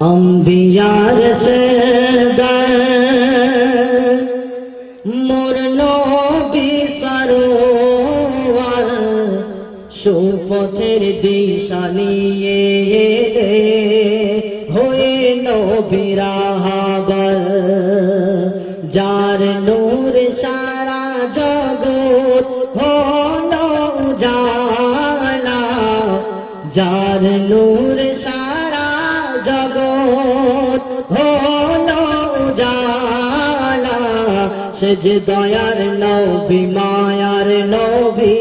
অম্বিয়ার সরদার মোর নবী সুপথের দিশা নিয়ে হয়ে নবীরাহাবার যার নূর সারা জগৎ হলো উজালা যার নূর সারা সে যে দয়ার নবী, মায়ার নবী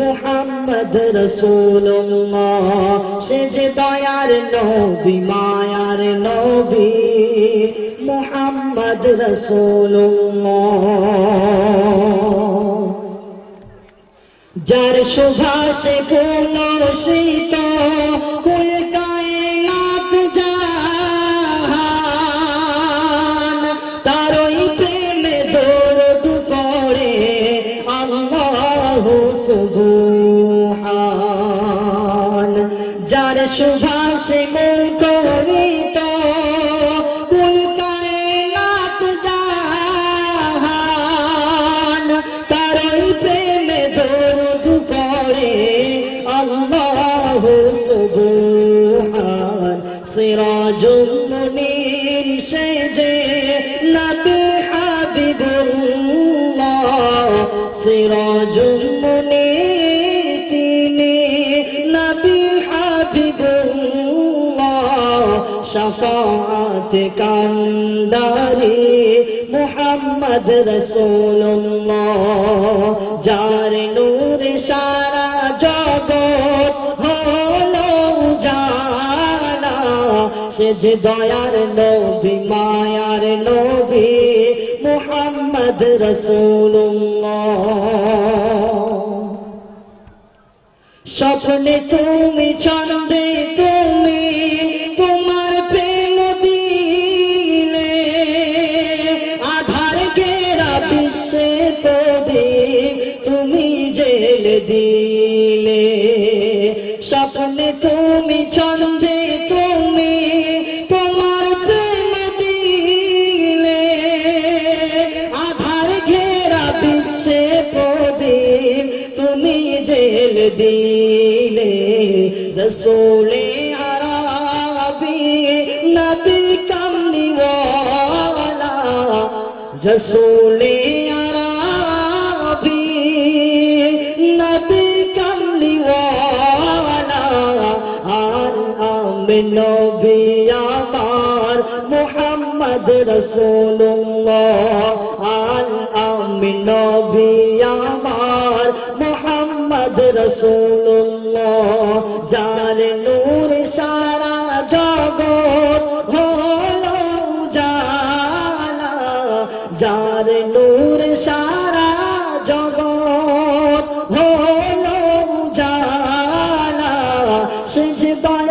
মুহাম্মদ রসুল্লাহ সে যে দয়ার নবী, মায়ার নবী মুহাম্মদ রসুল্লাহ যার সুভাষে পুলসিত কুল যার সুভাষে মুখরিত সুবহান। সিরাজুল মুনির সে যে নবী হাবিবুল্লাহ সিরাজুল শফাত কান্দারি মুহাম্মদ রসুল্লাহ যার নূর সারা জগৎ হলো জালা সে যে দয়ার নবী মায়ার নবী মুহাম্মদ রসুল্লাহ স্বপ্নে তুমি ছন্দে তুমি জেল দিলে স্বপ্নে তুমি, ছন্দে তুমি তোমার প্রেম দিলে। আধার ঘেরা বিশ্বে পদে তুমি জেল দিলে। রসোলে রসোলে নবী আমার মোহাম্মদ রসুল্লাহ আল আমি নবী আমার মোহাম্মদ রসুল্লাহ যার নূর সারা